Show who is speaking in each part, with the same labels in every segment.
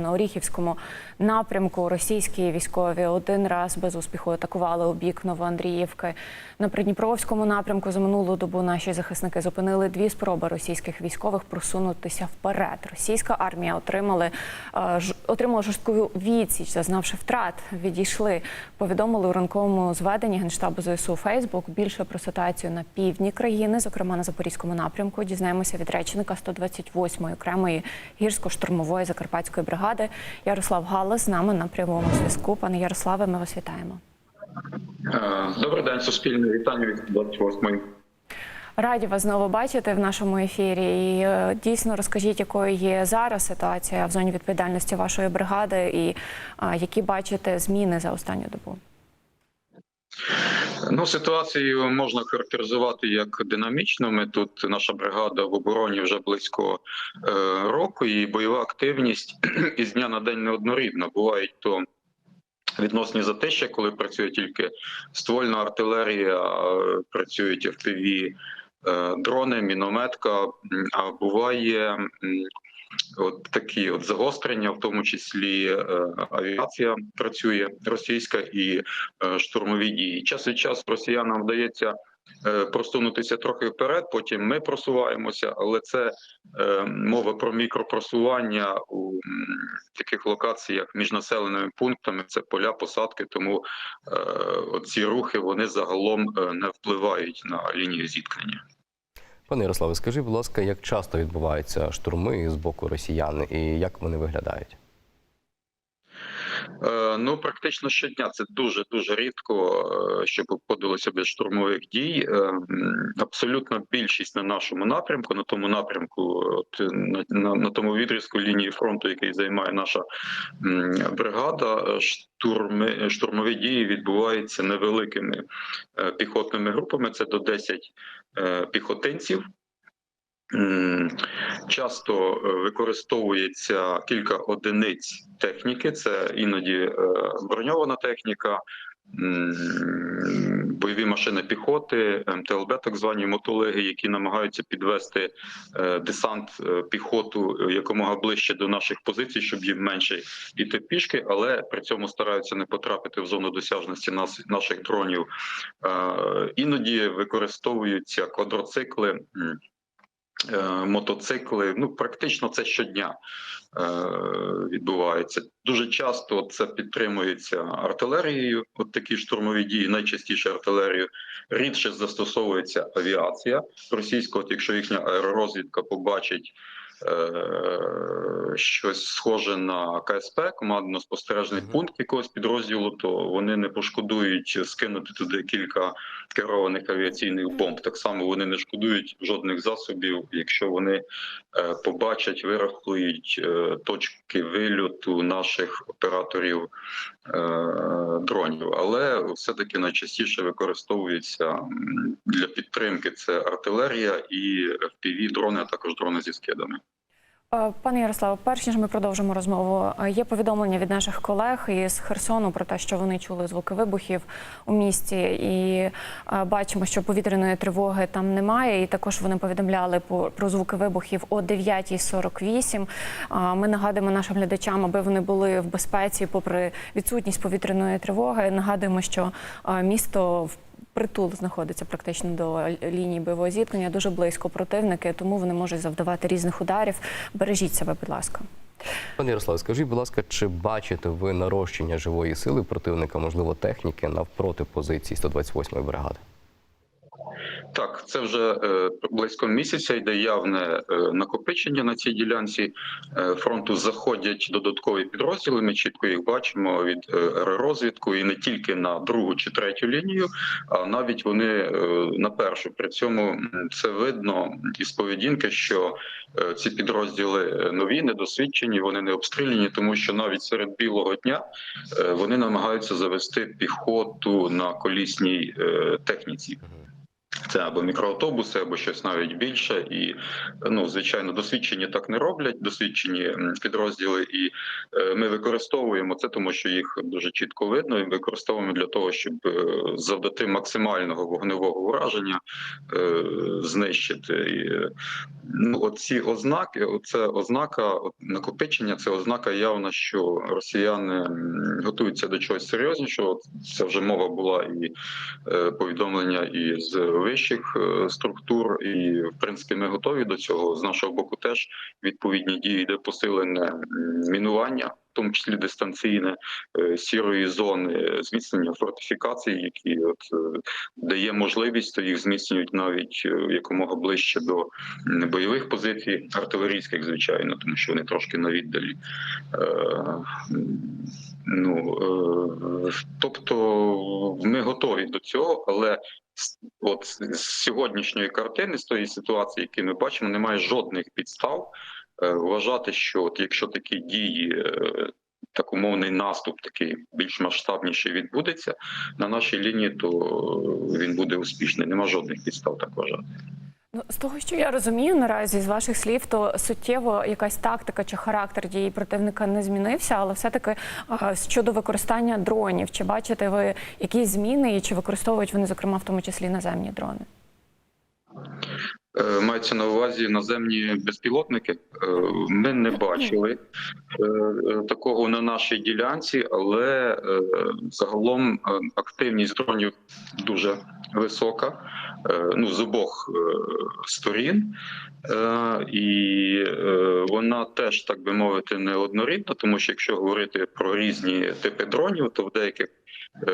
Speaker 1: На Оріхівському напрямку російські військові один раз без успіху атакували у бік Новоандріївки. На Придніпровському напрямку за минулу добу наші захисники зупинили дві спроби російських військових просунутися вперед. Російська армія отримали е, отримала жорстку відсіч, зазнавши втрат. Відійшли. Повідомили у ранковому зведенні генштабу ЗСУ Фейсбук. Більше про ситуацію на півдні країни, зокрема на запорізькому напрямку. Дізнаємося від речника 128-ї окремої гірсько-штурмової закарпатської бригади Ярослав Галас з нами на прямому зв'язку. Пане Ярославе, ми вас вітаємо.
Speaker 2: Е, Добрий день, суспільне вітання від 28-ї.
Speaker 1: Раді вас знову бачити в нашому ефірі. І е, дійсно розкажіть, якою є зараз ситуація в зоні відповідальності вашої бригади, і е, які бачите зміни за останню добу.
Speaker 2: Ну, ситуацію можна характеризувати як динамічну. Ми тут наша бригада в обороні вже близько е, року, і бойова активність із дня на день неоднорідна. Бувають то відносні затища, коли працює тільки ствольна артилерія, працюють FPV, е, дрони, мінометка. А буває от такі от загострення, в тому числі е, авіація працює російська і е, штурмові дії. Час від часу росіянам вдається е, просунутися трохи вперед. Потім ми просуваємося, але це е, мова про мікропросування у таких локаціях між населеними пунктами. Це поля, посадки. Тому е, ці рухи вони загалом не впливають на лінію зіткнення.
Speaker 3: Пане Ярославе, скажіть, будь ласка, як часто відбуваються штурми з боку росіян і як вони виглядають?
Speaker 2: Е, Ну, практично щодня це дуже дуже рідко, е, щоб обходилося без штурмових дій. Е, м, Абсолютно більшість на нашому напрямку, на тому напрямку, от на, на, на тому відрізку лінії фронту, який займає наша бригада. е, Штурми штурмові дії відбуваються невеликими е, піхотними групами. Це до 10 е, піхотинців. Часто е, використовується кілька одиниць техніки. Це іноді е, броньована техніка, бойові машини піхоти, МТЛБ, так звані мотолеги, які намагаються підвести е, десант піхоту якомога ближче до наших позицій, щоб їм менше йти пішки, але при цьому стараються не потрапити в зону досяжності наших дронів. Іноді використовуються квадроцикли. Е, мотоцикли. Ну практично це щодня е, відбувається. Дуже часто це підтримується артилерією. От такі штурмові дії, найчастіше артилерією. Рідше застосовується авіація російська. От якщо їхня аеророзвідка побачить. Е, Щось схоже на КСП, командно-спостережний
Speaker 3: Мгм.
Speaker 2: пункт якогось підрозділу, то вони не пошкодують скинути туди кілька керованих авіаційних бомб. Так само вони не шкодують жодних засобів, якщо вони е, побачать, вирахують е, точки вильоту наших операторів дронів. Але все-таки найчастіше використовується для підтримки це артилерія і fpv дрони, а також дрони зі скидами.
Speaker 1: Е, Пане Ярославе, перш ніж ми продовжимо розмову, е, є повідомлення від наших колег із Херсону про те, що вони чули звуки вибухів у місті, і е, бачимо, що повітряної тривоги там немає. І також вони повідомляли про звуки вибухів о 9.48. Е, Ми нагадуємо нашим глядачам, аби вони були в безпеці, попри відсутність повітряної тривоги. Нагадуємо, що місто в Притул знаходиться практично до лінії бойового зіткнення, дуже близько противники, тому вони можуть завдавати різних ударів. Бережіть себе, будь ласка.
Speaker 3: Пане Ярославе, скажіть, будь ласка, чи бачите ви нарощення живої сили противника, можливо, техніки навпроти позиції 128-ї бригади?
Speaker 2: Так, це вже е, близько місяця йде явне е, накопичення на цій ділянці е, фронту. Заходять додаткові підрозділи. Ми чітко їх бачимо від аеророзвідку і не тільки на другу чи третю лінію, а навіть вони на першу. При цьому це видно із поведінки, що ці підрозділи нові, недосвідчені, вони не обстріляні, тому що навіть серед білого дня вони намагаються завести піхоту на колісній техніці. Це або мікроавтобуси, або щось навіть більше, і ну звичайно, досвідчені так не роблять. Досвідчені підрозділи, і е, ми використовуємо це, тому що їх дуже чітко видно. І використовуємо для того, щоб е, завдати максимального вогневого ураження, е, знищити. Ну, оці ознаки, це ознака накопичення, це ознака явна, що росіяни готуються до чогось серйознішого. Це вже мова була і е, повідомлення і з вищих е, структур, і в принципі ми готові до цього. З нашого боку теж відповідні дії йде посилене мінування, тому числі дистанційне е, сірої зони, зміцнення фортифікацій, які от е, дає можливість, то їх зміцнюють навіть е, якомога ближче до бойових позицій, артилерійських, звичайно, тому що вони трошки на віддалі. Ну тобто ми готові до цього, але от з сьогоднішньої картини, з тої ситуації, які ми бачимо, немає жодних підстав вважати, що от якщо такі дії. е, Так умовний наступ, такий більш масштабніший відбудеться на нашій лінії, то він буде успішний. Нема жодних підстав так вважати.
Speaker 1: Ну, з того, що я розумію наразі з ваших слів, то суттєво якась тактика чи характер дії противника не змінився, але все-таки щодо використання дронів, чи бачите ви якісь зміни і чи використовують вони, зокрема, в тому числі наземні дрони?
Speaker 2: Е, Мається на увазі наземні безпілотники. Е, Ми не бачили е, такого на нашій ділянці, але загалом активність дронів дуже висока. Ну з обох сторін, і вона теж так би мовити не однорідна, тому що якщо говорити про різні типи дронів, то в деяких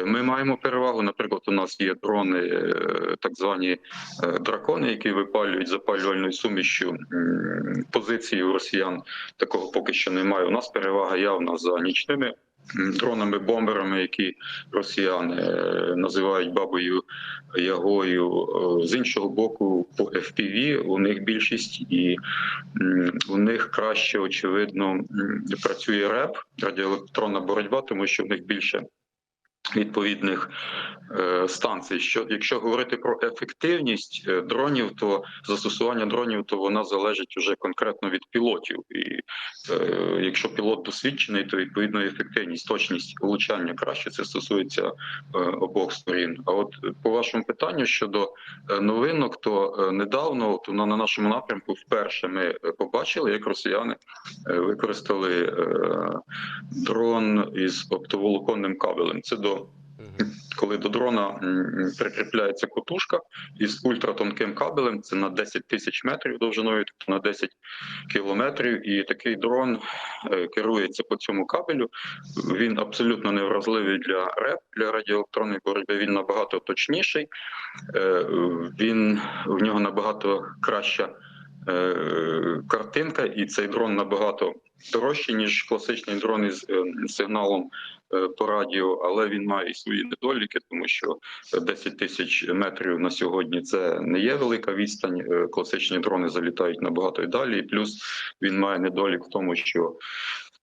Speaker 2: ми маємо перевагу. Наприклад, у нас є дрони, е, так звані е, дракони, які випалюють запалювальною сумішю позиції у росіян. Такого поки що немає. У нас перевага явна за нічними дронами-бомберами, які росіяни е, називають бабою Ягою. Е, З іншого боку, по FPV у них більшість, і у них краще очевидно працює РЕП, радіоелектронна боротьба, тому що в них більше відповідних е, станцій. Що якщо говорити про ефективність е, дронів, то застосування дронів то вона залежить уже конкретно від пілотів. І е, якщо пілот досвідчений, то відповідно ефективність, точність влучання краще це стосується е, обох сторін. А от е, по вашому питанню щодо новинок, то недавно от, на, на нашому напрямку вперше ми побачили, як росіяни використали е, дрон із оптоволоконним кабелем. Це до коли до дрона прикріпляється котушка із ультратонким кабелем, це на 10 тисяч метрів довжиною, тобто на 10 кілометрів. І такий дрон е, керується по цьому кабелю. Він абсолютно невразливий для РЕП, для радіоелектронної боротьби. Він набагато точніший, Е, він в нього набагато краща картинка, і цей дрон набагато дорожчий, ніж класичний дрон із е, сигналом е, по радіо, але він має і свої недоліки, тому що 10 тисяч метрів на сьогодні це не є велика відстань. Е, Класичні дрони залітають набагато і далі. І плюс він має недолік в тому, що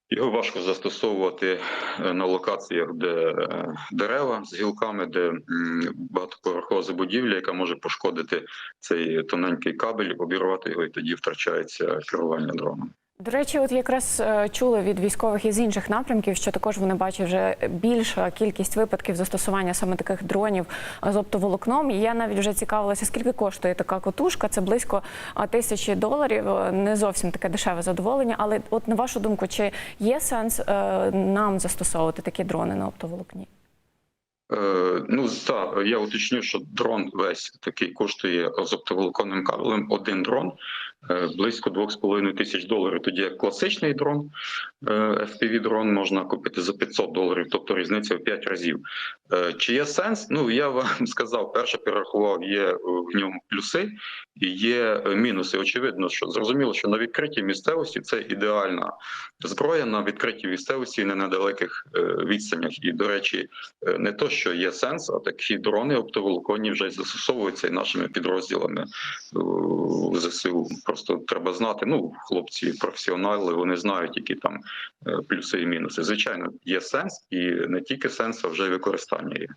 Speaker 2: його важко застосовувати е, на локаціях, де е, дерева з гілками, де багатоповерхова забудівля, яка може пошкодити цей тоненький кабель, обірвати його, і тоді втрачається керування дроном.
Speaker 1: До речі, от якраз е, чули від військових із інших напрямків, що також вони бачать вже більша кількість випадків застосування саме таких дронів з оптоволокном. І я навіть вже цікавилася, скільки коштує така котушка. Це близько тисячі доларів. Е, Не зовсім таке дешеве задоволення. Але, от на вашу думку, чи є сенс е, нам застосовувати такі дрони на оптоволокні?
Speaker 2: Е, ну так, я уточню, що дрон весь такий коштує з оптоволоконним кабелем. Один дрон е, близько 2,5 тисяч доларів. Тоді як класичний дрон, е, fpv дрон можна купити за 500 доларів, тобто різниця в 5 разів. Е, Чи є сенс? Ну я вам сказав, перше перерахував, є в ньому плюси і є е, мінуси. Очевидно, що зрозуміло, що на відкритій місцевості це ідеальна зброя на відкритій місцевості і на недалеких е, відстанях. І до речі, е, не то, що є сенс, а такі дрони оптоволоконні вже застосовуються і нашими підрозділами е, ЗСУ. Просто треба знати. Ну, хлопці, професіонали, вони знають, які там е, плюси і мінуси. Звичайно, є сенс, і не тільки сенс, а вже й використання є.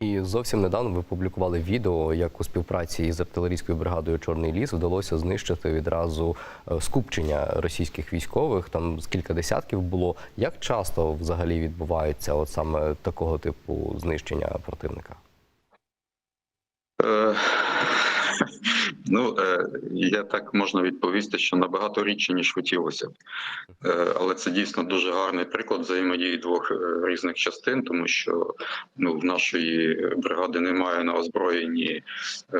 Speaker 3: І зовсім недавно ви публікували відео, як у співпраці із артилерійською бригадою Чорний ліс вдалося знищити відразу е, скупчення російських військових. Там з кілька десятків було. Як часто взагалі відбувається от саме такого типу знищення противника?
Speaker 2: Е, Ну, е, я так можна відповісти, що набагато рідше, ніж хотілося б. Е, Але це дійсно дуже гарний приклад взаємодії двох е, різних частин, тому що ну, в нашої бригади немає на озброєнні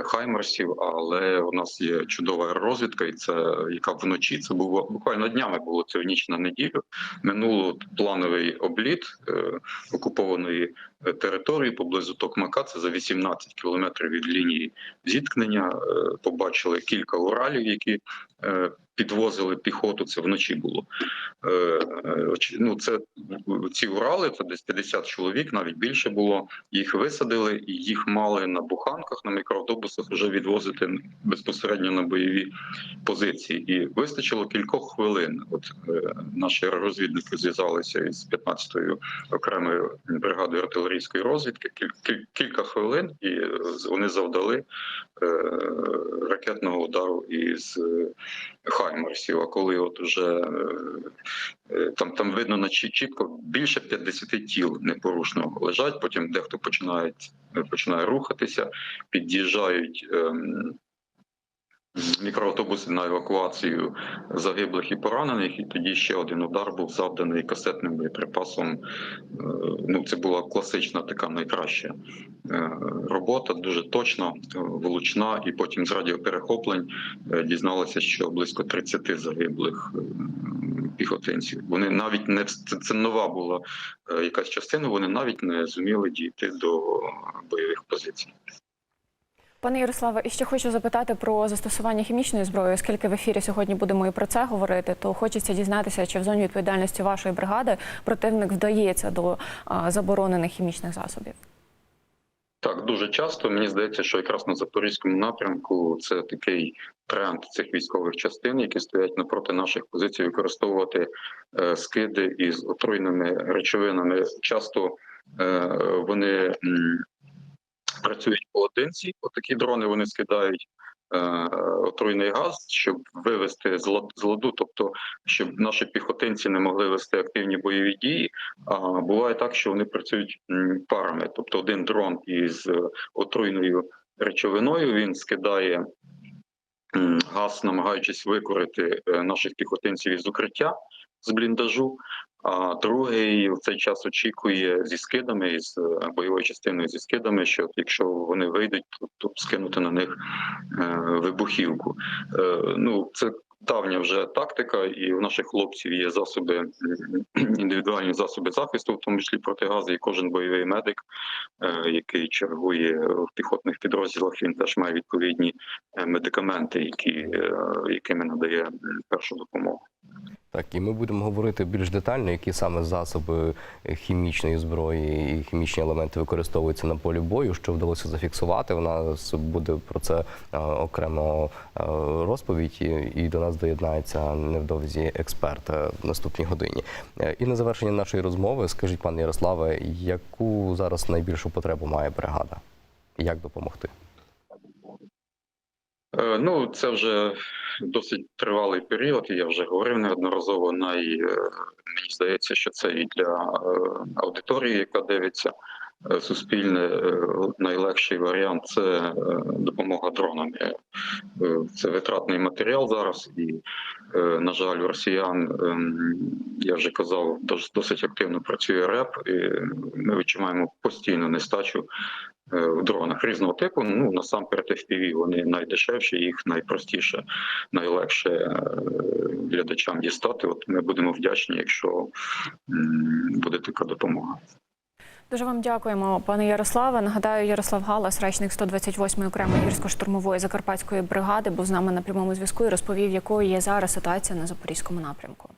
Speaker 2: хаймерсів, але у нас є чудова розвідка, і це яка вночі це було буквально днями було це в ніч на неділю. Минуло плановий обліт окупованої території поблизу Токмака. Це за 18 кілометрів від лінії зіткнення. Е, Побачили кілька уралів, які е, підвозили піхоту. Це вночі було. Е, е, Ну, це ці урали, це десь 50 чоловік, навіть більше було. Їх висадили, і їх мали на буханках, на мікроавтобусах вже відвозити безпосередньо на бойові позиції. І вистачило кількох хвилин. От е, наші розвідники зв'язалися із 15-ю окремою бригадою артилерійської розвідки. Кіль- кіль- кілька хвилин, і вони завдали ракетного удару із е, Хаймерсів. А коли от уже е, е, там, там видно на чі- чітко більше 50 тіл непорушно лежать. Потім дехто починає, починає рухатися, під'їжджають. ем, Мікроавтобуси на евакуацію загиблих і поранених, і тоді ще один удар був завданий касетним боєприпасом. Е, Ну, це була класична така найкраща е, робота, дуже точна, е, влучна, і потім з радіоперехоплень дізналися, що близько 30 загиблих піхотинців. Вони навіть не це, нова була якась частина. Вони навіть не зуміли дійти до бойових позицій.
Speaker 1: Пане Ярославе, і ще хочу запитати про застосування хімічної зброї, оскільки в ефірі сьогодні будемо і про це говорити, то хочеться дізнатися, чи в зоні відповідальності вашої бригади противник вдається до заборонених хімічних засобів.
Speaker 2: Так, дуже часто мені здається, що якраз на запорізькому напрямку це такий тренд цих військових частин, які стоять напроти наших позицій, використовувати е, скиди із отруйними речовинами. Часто е, вони працюють поодинці. Отакі дрони вони скидають. е, Отруйний газ, щоб вивести з лад- з ладу, тобто щоб наші піхотинці не могли вести активні бойові дії. А буває так, що вони працюють парами, тобто один дрон із е, отруйною речовиною він скидає газ, намагаючись викорити е, наших піхотинців із укриття з бліндажу. А другий в цей час очікує зі скидами із е, бойовою частиною зі скидами, що якщо вони вийдуть, то, то скинути на них е, вибухівку. Ну це давня вже тактика, і в наших хлопців є засоби індивідуальні засоби захисту, в тому числі протигази, і кожен бойовий медик, е, який чергує в піхотних підрозділах, він теж має відповідні е, медикаменти, які е, якими надає першу допомогу.
Speaker 3: Так, і ми будемо говорити більш детально, які саме засоби хімічної зброї і хімічні елементи використовуються на полі бою, що вдалося зафіксувати. У нас буде про це е, окремо е, розповідь, і- до нас доєднається невдовзі експерт е, в наступній годині. І на завершення нашої розмови, скажіть, пане Ярославе, яку зараз найбільшу потребу має бригада? Як допомогти?
Speaker 2: Е, Ну, це вже досить тривалий період. і Я вже говорив неодноразово. Най е, мені здається, що це і для е, аудиторії, яка дивиться суспільне, найлегший варіант це допомога дронами. Це витратний матеріал зараз, і на жаль, у росіян ем, я вже казав, досить активно працює РЕП. і Ми відчуваємо постійну нестачу в дронах різного типу. Ну насамперед FPV, вони найдешевші, їх найпростіше, найлегше е, глядачам дістати. От ми будемо вдячні, якщо буде така допомога.
Speaker 1: Дуже вам дякуємо, пане Ярославе. Нагадаю, Ярослав Галас, речник 128-ї окремої гірсько-штурмової закарпатської бригади, був з нами на прямому зв'язку і розповів, якою є зараз ситуація на запорізькому напрямку.